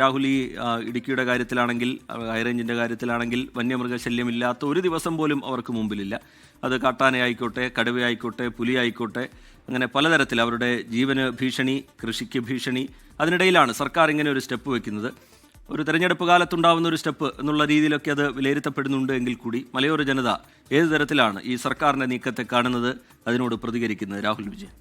രാഹുൽ ഈ ഇടുക്കിയുടെ കാര്യത്തിലാണെങ്കിൽ ഹൈറേഞ്ചിന്റെ കാര്യത്തിലാണെങ്കിൽ വന്യമൃഗശല്യമില്ലാത്ത ഒരു ദിവസം പോലും അവർക്ക് മുമ്പിലില്ല. അത് കാട്ടാനയായിക്കോട്ടെ കടുവയായിക്കോട്ടെ പുലിയായിക്കോട്ടെ അങ്ങനെ പലതരത്തിൽ അവരുടെ ജീവന് ഭീഷണി കൃഷിക്ക് ഭീഷണി അതിനിടയിലാണ് സർക്കാർ ഇങ്ങനെ ഒരു സ്റ്റെപ്പ് വെക്കുന്നത്. ഒരു തെരഞ്ഞെടുപ്പ് കാലത്തുണ്ടാവുന്ന ഒരു സ്റ്റെപ്പ് എന്നുള്ള രീതിയിലൊക്കെ അത് വിലയിരുത്തപ്പെടുന്നുണ്ട് എങ്കിൽ കൂടി മലയോര ജനത ഏത് തരത്തിലാണ് ഈ സർക്കാരിന്റെ നീക്കത്തെ കാണുന്നത്? അതിനോട് പ്രതികരിക്കുന്നത് രാഹുൽ വിജയൻ.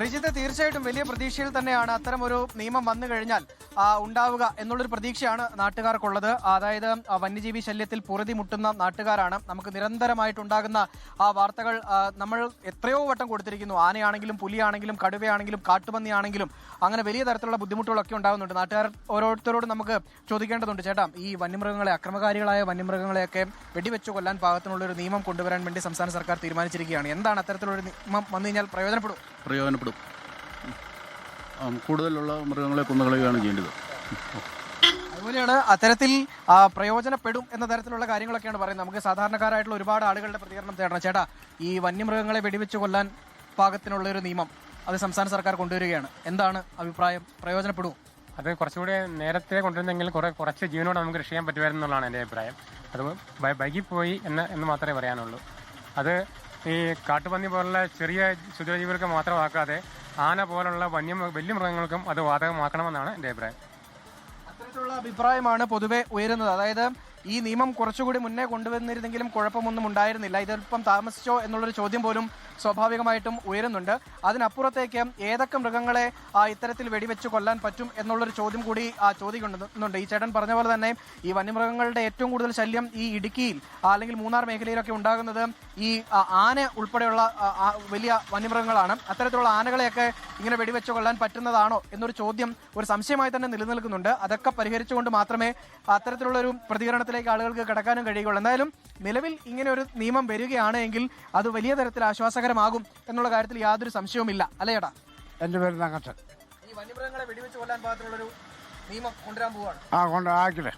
റിജിത്ത് തീർച്ചയായിട്ടും വലിയ പ്രതീക്ഷയിൽ തന്നെയാണ് അത്തരം ഒരു നിയമം വന്നു കഴിഞ്ഞാൽ. ഉണ്ടാവുക എന്നുള്ളൊരു പ്രതീക്ഷയാണ് നാട്ടുകാർക്കുള്ളത്. അതായത് വന്യജീവി ശല്യത്തിൽ പൊറുതി മുട്ടുന്ന നാട്ടുകാരാണ്. നമുക്ക് നിരന്തരമായിട്ടുണ്ടാകുന്ന ആ വാർത്തകൾ നമ്മൾ എത്രയോ വട്ടം കൊടുത്തിരിക്കുന്നു. ആനയാണെങ്കിലും പുലിയാണെങ്കിലും കടുവയാണെങ്കിലും കാട്ടുപന്നിയാണെങ്കിലും അങ്ങനെ വലിയ തരത്തിലുള്ള ബുദ്ധിമുട്ടുകളൊക്കെ ഉണ്ടാകുന്നുണ്ട്. നാട്ടുകാർ ഓരോരുത്തരോടും നമുക്ക് ചോദിക്കേണ്ടതുണ്ട്. ചേട്ടാ ഈ വന്യമൃഗങ്ങളെ അക്രമകാരികളായ വന്യമൃഗങ്ങളെയൊക്കെ വെടിവെച്ച് കൊല്ലാൻ പാകത്തിനുള്ള ഒരു നിയമം കൊണ്ടുവരാൻ വേണ്ടി സംസ്ഥാന സർക്കാർ തീരുമാനിച്ചിരിക്കുകയാണ്. എന്താണ് അത്തരത്തിലുള്ള നിയമം വന്നു കഴിഞ്ഞാൽ പ്രയോജനപ്പെടും? പ്രയോജനപ്പെടും. കൂടുതലുള്ള മൃഗങ്ങളെ കൊന്നുകളയുകയാണ് ചെയ്യേണ്ടത്. അതുപോലെയാണ് അത്തരത്തിൽ പ്രയോജനപ്പെടും എന്ന തരത്തിലുള്ള കാര്യങ്ങളൊക്കെയാണ് പറയുന്നത്. നമുക്ക് സാധാരണക്കാരായിട്ടുള്ള ഒരുപാട് ആളുകളുടെ പ്രതികരണം തേടണം. ചേട്ടാ ഈ വന്യമൃഗങ്ങളെ വെടിവെച്ച് കൊല്ലാൻ പാകത്തിനുള്ള ഒരു നിയമം അത് സംസ്ഥാന സർക്കാർ കൊണ്ടുവരികയാണ്. എന്താണ് അഭിപ്രായം? പ്രയോജനപ്പെടുമോ അത് കുറച്ചുകൂടി നേരത്തെ കൊണ്ടുവരുന്നെങ്കിൽ കുറെ കുറച്ച് ജീവനോട് നമുക്ക് രക്ഷ ചെയ്യാൻ പറ്റുമായിരുന്നു എന്നുള്ളതാണ് എന്റെ അഭിപ്രായം. അത് വൈകിപ്പോയി ബൈക്കിൽ പോയി എന്ന് എന്ന് മാത്രമേ പറയാനുള്ളൂ. അത് ഈ കാട്ടുപന്നി പോലുള്ള ചെറിയ ക്ഷുദ്രജീവികൾക്ക് മാത്രമാക്കാതെ ആന പോലുള്ള വന്യ വലിയ മൃഗങ്ങൾക്കും അത് ബാധകമാക്കണമെന്നാണ് എന്റെ അഭിപ്രായം. അത്തരത്തിലുള്ള അഭിപ്രായമാണ് പൊതുവെ ഉയരുന്നത്. അതായത് ഈ നിയമം കുറച്ചുകൂടി മുന്നേ കൊണ്ടുവന്നിരുന്നെങ്കിലും കുഴപ്പമൊന്നും ഉണ്ടായിരുന്നില്ല. ഇതല്പം താമസിച്ചോ എന്നുള്ളൊരു ചോദ്യം പോലും സ്വാഭാവികമായിട്ടും ഉയരുന്നുണ്ട്. അതിനപ്പുറത്തേക്ക് ഏതൊക്കെ മൃഗങ്ങളെ ഇത്തരത്തിൽ വെടിവെച്ച് കൊല്ലാൻ പറ്റും എന്നുള്ളൊരു ചോദ്യം കൂടി ആ, ചോദിക്കുന്നുണ്ട്. ഈ ചേട്ടൻ പറഞ്ഞ പോലെ തന്നെ ഈ വന്യമൃഗങ്ങളുടെ ഏറ്റവും കൂടുതൽ ശല്യം ഈ ഇടുക്കിയിൽ അല്ലെങ്കിൽ മൂന്നാർ മേഖലയിലൊക്കെ ഉണ്ടാകുന്നത് ഈ ആന ഉൾപ്പെടെയുള്ള വലിയ വന്യമൃഗങ്ങളാണ്. അത്തരത്തിലുള്ള ആനകളെയൊക്കെ ഇങ്ങനെ വെടിവെച്ച് കൊല്ലാൻ പറ്റുന്നതാണോ എന്നൊരു ചോദ്യം ഒരു സംശയമായി തന്നെ നിലനിൽക്കുന്നുണ്ട്. അതൊക്കെ പരിഹരിച്ചുകൊണ്ട് മാത്രമേ അത്തരത്തിലുള്ള ഒരു പ്രതികരണത്തിലേക്ക് ആളുകൾക്ക് കടക്കാനും കഴിയുകയുള്ളൂ. എന്തായാലും നിലവിൽ ഇങ്ങനെ ഒരു നിയമം വരികയാണ് എങ്കിൽ അത് വലിയ തരത്തിൽ ആശ്വാസകരമാകും എന്നുള്ള കാര്യത്തിൽ യാതൊരു സംശയവുമില്ല. അല്ലേ ചേട്ടാ എന്റെ പേര് തങ്കച്ചൻ ഈ വന്യമൃഗങ്ങളെ വെടിവെച്ച് കൊല്ലാൻ പാകത്തിലുള്ളൊരു നിയമം കൊണ്ടുവരാൻ പോവാണ്. ആ കൊണ്ട് ആക്കില്ലേ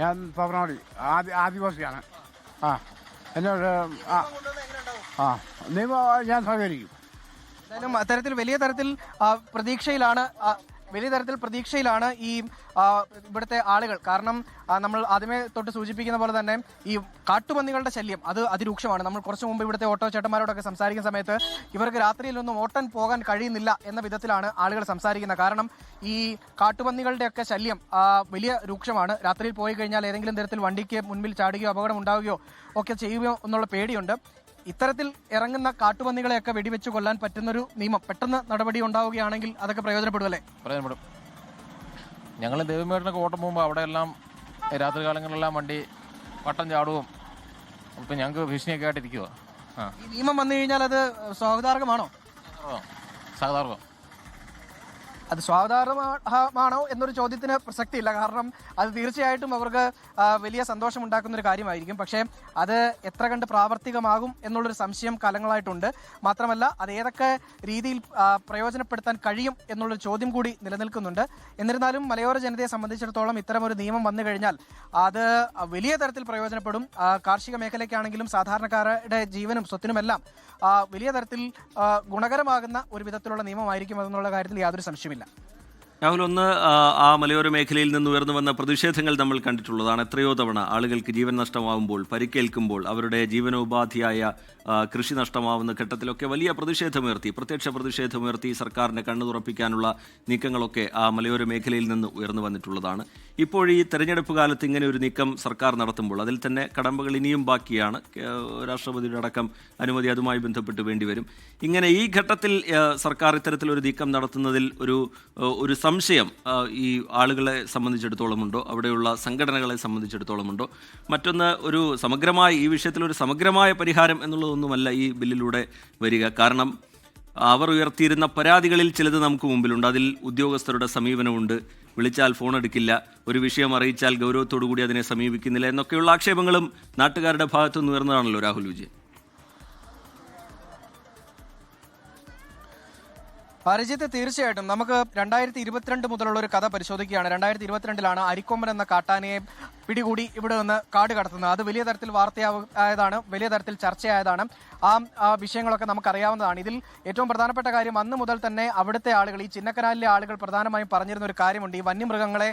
ഞാൻ പവനോടി ആദി ആദിവാസിയാണ്. ആ എന്നോട് ആ ആ നിയമം ഞാൻ സഹകരിക്കും എന്തായാലും അത്തരത്തിൽ വലിയ തരത്തിൽ പ്രതീക്ഷയിലാണ് വലിയ തരത്തിൽ പ്രതീക്ഷയിലാണ് ഈ ഇവിടുത്തെ ആളുകൾ. കാരണം നമ്മൾ ആദ്യമേ തൊട്ട് സൂചിപ്പിക്കുന്ന പോലെ തന്നെ ഈ കാട്ടുപന്നികളുടെ ശല്യം അത് അതിരൂക്ഷമാണ്. നമ്മൾ കുറച്ച് മുമ്പ് ഇവിടുത്തെ ഓട്ടോ ചേട്ടന്മാരോടൊക്കെ സംസാരിക്കുന്ന സമയത്ത് ഇവർക്ക് രാത്രിയിലൊന്നും ഓട്ടൻ പോകാൻ കഴിയുന്നില്ല എന്ന വിധത്തിലാണ് ആളുകൾ സംസാരിക്കുന്നത്. കാരണം ഈ കാട്ടുപന്നികളുടെയൊക്കെ ശല്യം വലിയ രൂക്ഷമാണ്. രാത്രിയിൽ പോയി കഴിഞ്ഞാൽ ഏതെങ്കിലും തരത്തിൽ വണ്ടിക്ക് മുൻപിൽ ചാടുകയോ അപകടം ഉണ്ടാവുകയോ ഒക്കെ ചെയ്യുമോ എന്നുള്ള പേടിയുണ്ട്. ഇത്തരത്തിൽ ഇറങ്ങുന്ന കാട്ടുപന്നികളെയൊക്കെ വെടിവെച്ച് കൊല്ലാൻ പറ്റുന്നൊരു നിയമം പെട്ടെന്ന് നടപടി ഉണ്ടാവുകയാണെങ്കിൽ അതൊക്കെ പ്രയോജനപ്പെടുമല്ലേ? പ്രയോജനപ്പെടും. ഞങ്ങൾ ദേവിമേടിനൊക്കെ ഓട്ടം പോകുമ്പോൾ അവിടെ എല്ലാം രാത്രി കാലങ്ങളിലെല്ലാം വണ്ടി വട്ടം ചാടുകയും അപ്പം ഞങ്ങൾക്ക് ഭീഷണിയൊക്കെ ആയിട്ടിരിക്കുക ആ. നിയമം വന്നു കഴിഞ്ഞാൽ അത് സ്വാഗതാർഹമാണോ? സാധാരണ അത് സ്വാഗതാർഹമാണോ എന്നൊരു ചോദ്യത്തിന് പ്രസക്തിയില്ല. കാരണം അത് തീർച്ചയായിട്ടും അവർക്ക് വലിയ സന്തോഷം ഉണ്ടാക്കുന്ന ഒരു കാര്യമായിരിക്കും. പക്ഷേ അത് എത്ര കണ്ട് പ്രാവർത്തികമാകും എന്നുള്ളൊരു സംശയം കാലങ്ങളായിട്ടുണ്ട്. മാത്രമല്ല അത് ഏതൊക്കെ രീതിയിൽ പ്രയോജനപ്പെടുത്താൻ കഴിയും എന്നുള്ളൊരു ചോദ്യം കൂടി നിലനിൽക്കുന്നുണ്ട്. എന്നിരുന്നാലും മലയോര ജനതയെ സംബന്ധിച്ചിടത്തോളം ഇത്തരം ഒരു നിയമം വന്നു കഴിഞ്ഞാൽ അത് വലിയ തരത്തിൽ പ്രയോജനപ്പെടും. കാർഷിക മേഖലയ്ക്കാണെങ്കിലും സാധാരണക്കാരുടെ ജീവനും സ്വത്തിനുമെല്ലാം വലിയ തരത്തിൽ ഗുണകരമാകുന്ന ഒരു വിധത്തിലുള്ള നിയമമായിരിക്കും അതെന്നുള്ള കാര്യത്തിൽ യാതൊരു സംശയമില്ല രാഹുൽ ഒന്ന് ആ, ആ മലയോര മേഖലയിൽ നിന്ന് ഉയർന്നു വന്ന പ്രതിഷേധങ്ങൾ നമ്മൾ കണ്ടിട്ടുള്ളതാണ്. എത്രയോ തവണ ആളുകൾക്ക് ജീവൻ നഷ്ടമാവുമ്പോൾ പരിക്കേൽക്കുമ്പോൾ അവരുടെ ജീവനോപാധിയായ കൃഷി നഷ്ടമാവുന്ന ഘട്ടത്തിലൊക്കെ വലിയ പ്രതിഷേധമുയർത്തി പ്രത്യക്ഷ പ്രതിഷേധമുയർത്തി സർക്കാരിനെ കണ്ണു തുറപ്പിക്കാനുള്ള നീക്കങ്ങളൊക്കെ ആ മലയോര മേഖലയിൽ നിന്ന് ഉയർന്നു വന്നിട്ടുള്ളതാണ്. ഇപ്പോൾ ഈ തെരഞ്ഞെടുപ്പ് കാലത്ത് ഇങ്ങനെ ഒരു നീക്കം സർക്കാർ നടത്തുമ്പോൾ അതിൽ തന്നെ കടമ്പകൾ ഇനിയും ബാക്കിയാണ്. രാഷ്ട്രപതിയുടെ അടക്കം അനുമതി അതുമായി ബന്ധപ്പെട്ട് വേണ്ടിവരും ഇങ്ങനെ ഈ ഘട്ടത്തിൽ സർക്കാർ ഇത്തരത്തിലൊരു നീക്കം നടത്തുന്നതിൽ ഒരു ഒരു സംശയം ഈ ആളുകളെ സംബന്ധിച്ചിടത്തോളം ഉണ്ടോ അവിടെയുള്ള സംഘടനകളെ സംബന്ധിച്ചിടത്തോളം ഉണ്ടോ മറ്റൊന്ന് ഒരു സമഗ്രമായ ഈ വിഷയത്തിൽ ഒരു സമഗ്രമായ പരിഹാരം എന്നുള്ളതൊന്നുമല്ല ഈ ബില്ലിലൂടെ വരിക. കാരണം അവർ ഉയർത്തിയിരുന്ന പരാതികളിൽ ചിലത് നമുക്ക് മുമ്പിലുണ്ട്. അതിൽ ഉദ്യോഗസ്ഥരുടെ സമീപനമുണ്ട്. വിളിച്ചാൽ ഫോൺ എടുക്കില്ല ഒരു വിഷയം അറിയിച്ചാൽ ഗൗരവത്തോടു കൂടി അതിനെ സമീപിക്കുന്നില്ല എന്നൊക്കെയുള്ള ആക്ഷേപങ്ങളും നാട്ടുകാരുടെ ഭാഗത്തുനിന്ന് ഉയർന്നതാണല്ലോ രാഹുൽ വിജയൻ. പരിചയത്തെ തീർച്ചയായിട്ടും നമുക്ക് രണ്ടായിരത്തി ഇരുപത്തിരണ്ട് മുതലുള്ള ഒരു കഥ പരിശോധിക്കുകയാണ്. രണ്ടായിരത്തി ഇരുപത്തിരണ്ടിലാണ് അരിക്കൊമ്പൻ എന്ന കാട്ടാനയെ പിടികൂടി ഇവിടെ നിന്ന് കാട് കടത്തുന്നത്. അത് വലിയ തരത്തിൽ വാർത്തയായതാണ് വലിയ തരത്തിൽ ചർച്ചയായതാണ്. ആ വിഷയങ്ങളൊക്കെ നമുക്കറിയാവുന്നതാണ്. ഇതിൽ ഏറ്റവും പ്രധാനപ്പെട്ട കാര്യം അന്ന് മുതൽ തന്നെ അവിടുത്തെ ആളുകൾ ഈ ചിന്നക്കനാലിലെ ആളുകൾ പ്രധാനമായും പറഞ്ഞിരുന്ന ഒരു കാര്യമുണ്ട്. ഈ വന്യമൃഗങ്ങളെ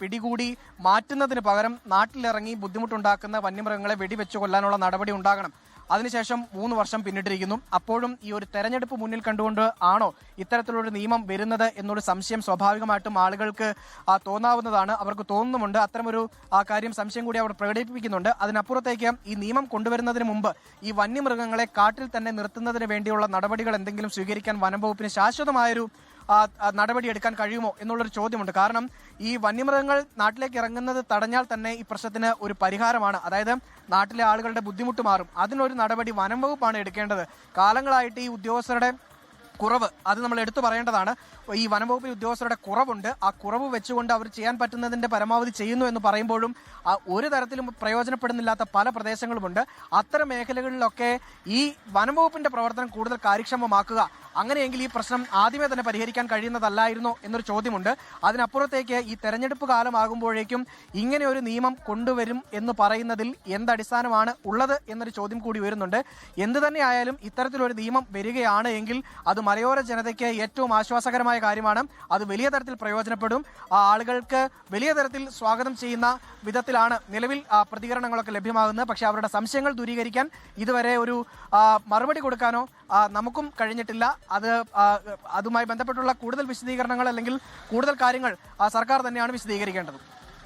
പിടികൂടി മാറ്റുന്നതിന് പകരം നാട്ടിലിറങ്ങി ബുദ്ധിമുട്ടുണ്ടാക്കുന്ന വന്യമൃഗങ്ങളെ വെടിവെച്ചു കൊല്ലാനുള്ള നടപടി ഉണ്ടാകണം. അതിനുശേഷം മൂന്ന് വർഷം പിന്നിട്ടിരിക്കുന്നു. അപ്പോഴും ഈ ഒരു തെരഞ്ഞെടുപ്പ് മുന്നിൽ കണ്ടുകൊണ്ട് ആണോ ഇത്തരത്തിലൊരു നിയമം വരുന്നത് എന്നൊരു സംശയം സ്വാഭാവികമായിട്ടും ആളുകൾക്ക് തോന്നാവുന്നതാണ്. അവർക്ക് തോന്നുന്നുമുണ്ട്. അത്തരമൊരു കാര്യം സംശയം കൂടി അവർ പ്രകടിപ്പിക്കുന്നുണ്ട്. അതിനപ്പുറത്തേക്ക് ഈ നിയമം കൊണ്ടുവരുന്നതിന് മുമ്പ് ഈ വന്യമൃഗങ്ങളെ കാട്ടിൽ തന്നെ നിർത്തുന്നതിന് വേണ്ടിയുള്ള നടപടികൾ എന്തെങ്കിലും സ്വീകരിക്കാൻ വനം വകുപ്പിന് ശാശ്വതമായൊരു നടപടിയെടുക്കാൻ കഴിയുമോ എന്നുള്ളൊരു ചോദ്യമുണ്ട്. കാരണം ഈ വന്യമൃഗങ്ങൾ നാട്ടിലേക്ക് ഇറങ്ങുന്നത് തടഞ്ഞാൽ തന്നെ ഈ പ്രശ്നത്തിന് ഒരു പരിഹാരമാണ്. അതായത് നാട്ടിലെ ആളുകളുടെ ബുദ്ധിമുട്ട് മാറും. അതിനൊരു നടപടി വനം വകുപ്പാണ് എടുക്കേണ്ടത്. കാലങ്ങളായിട്ട് ഈ ഉദ്യോഗസ്ഥരുടെ കുറവ്. അത് നമ്മൾ എടുത്തു പറയേണ്ടതാണ്. ഈ വനംവകുപ്പിൽ ഉദ്യോഗസ്ഥരുടെ കുറവുണ്ട്. ആ കുറവ് വെച്ചുകൊണ്ട് അവർ ചെയ്യാൻ പറ്റുന്നതിന്റെ പരമാവധി ചെയ്യുന്നു എന്ന് പറയുമ്പോഴും ഒരു തരത്തിലും പ്രയോജനപ്പെടുന്നില്ലാത്ത പല പ്രദേശങ്ങളുമുണ്ട്. അത്തരം മേഖലകളിലൊക്കെ ഈ വനംവകുപ്പിന്റെ പ്രവർത്തനം കൂടുതൽ കാര്യക്ഷമമാക്കുക അങ്ങനെയെങ്കിൽ ഈ പ്രശ്നം ആദ്യമേ തന്നെ പരിഹരിക്കാൻ കഴിയുന്നതല്ലായിരുന്നോ എന്നൊരു ചോദ്യമുണ്ട്. അതിനപ്പുറത്തേക്ക് ഈ തെരഞ്ഞെടുപ്പ് കാലമാകുമ്പോഴേക്കും ഇങ്ങനെ ഒരു നിയമം കൊണ്ടുവരും എന്ന് പറയുന്നതിൽ എന്തടിസ്ഥാനമാണ് ഉള്ളത് എന്നൊരു ചോദ്യം കൂടി വരുന്നുണ്ട് എന്ത് തന്നെയായാലും ഇത്തരത്തിലൊരു നിയമം വരികയാണ് എങ്കിൽ അത് മലയോര ജനതയ്ക്ക് ഏറ്റവും ആശ്വാസകരമായ കാര്യമാണ്. അത് വലിയ തരത്തിൽ പ്രയോജനപ്പെടും. ആളുകൾക്ക് വലിയ തരത്തിൽ സ്വാഗതം ചെയ്യുന്ന വിധത്തിലാണ് നിലവിൽ പ്രതികരണങ്ങളൊക്കെ ലഭ്യമാകുന്നത്. പക്ഷേ അവരുടെ സംശയങ്ങൾ ദൂരീകരിക്കാൻ ഇതുവരെ ഒരു മറുപടി കൊടുക്കാനോ നമുക്കും കഴിഞ്ഞിട്ടില്ല. അത് അതുമായി ബന്ധപ്പെട്ടുള്ള കൂടുതൽ വിശദീകരണങ്ങൾ അല്ലെങ്കിൽ കൂടുതൽ കാര്യങ്ങൾ സർക്കാർ തന്നെയാണ് വിശദീകരിക്കേണ്ടത്.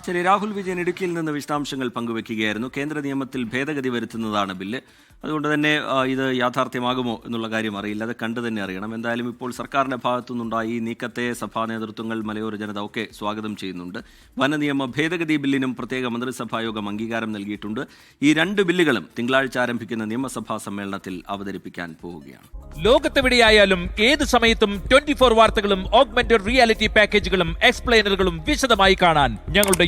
ശരി രാഹുൽ വിജയൻ ഇടുക്കിയിൽ നിന്ന് വിശദാംശങ്ങൾ പങ്കുവെക്കുകയായിരുന്നു. കേന്ദ്ര നിയമത്തിൽ ഭേദഗതി വരുത്തുന്നതാണ് ബില്ല്. അതുകൊണ്ട് തന്നെ ഇത് യാഥാർത്ഥ്യമാകുമോ എന്നുള്ള കാര്യം അറിയില്ല. അത് കണ്ടു തന്നെ അറിയണം. എന്തായാലും ഇപ്പോൾ സർക്കാരിന്റെ ഭാഗത്തുനിന്നുണ്ടായി ഈ നീക്കത്തെ സഭാ നേതൃത്വങ്ങൾ മലയോര ജനത ഒക്കെ സ്വാഗതം ചെയ്യുന്നുണ്ട്. വനനിയമ ഭേദഗതി ബില്ലിനും പ്രത്യേക മന്ത്രിസഭാ യോഗം അംഗീകാരം നൽകിയിട്ടുണ്ട്. ഈ രണ്ട് ബില്ലുകളും തിങ്കളാഴ്ച ആരംഭിക്കുന്ന നിയമസഭാ സമ്മേളനത്തിൽ അവതരിപ്പിക്കാൻ പോവുകയാണ്. ലോകത്തെവിടെയായാലും ഏത് സമയത്തും ട്വന്റി ഫോർ വാർത്തകളും ഓഗ്മെന്റഡ് റിയാലിറ്റി പാക്കേജുകളും എക്സ്പ്ലെയിനറുകളും വിശദമായി കാണാൻ ഞങ്ങളുടെ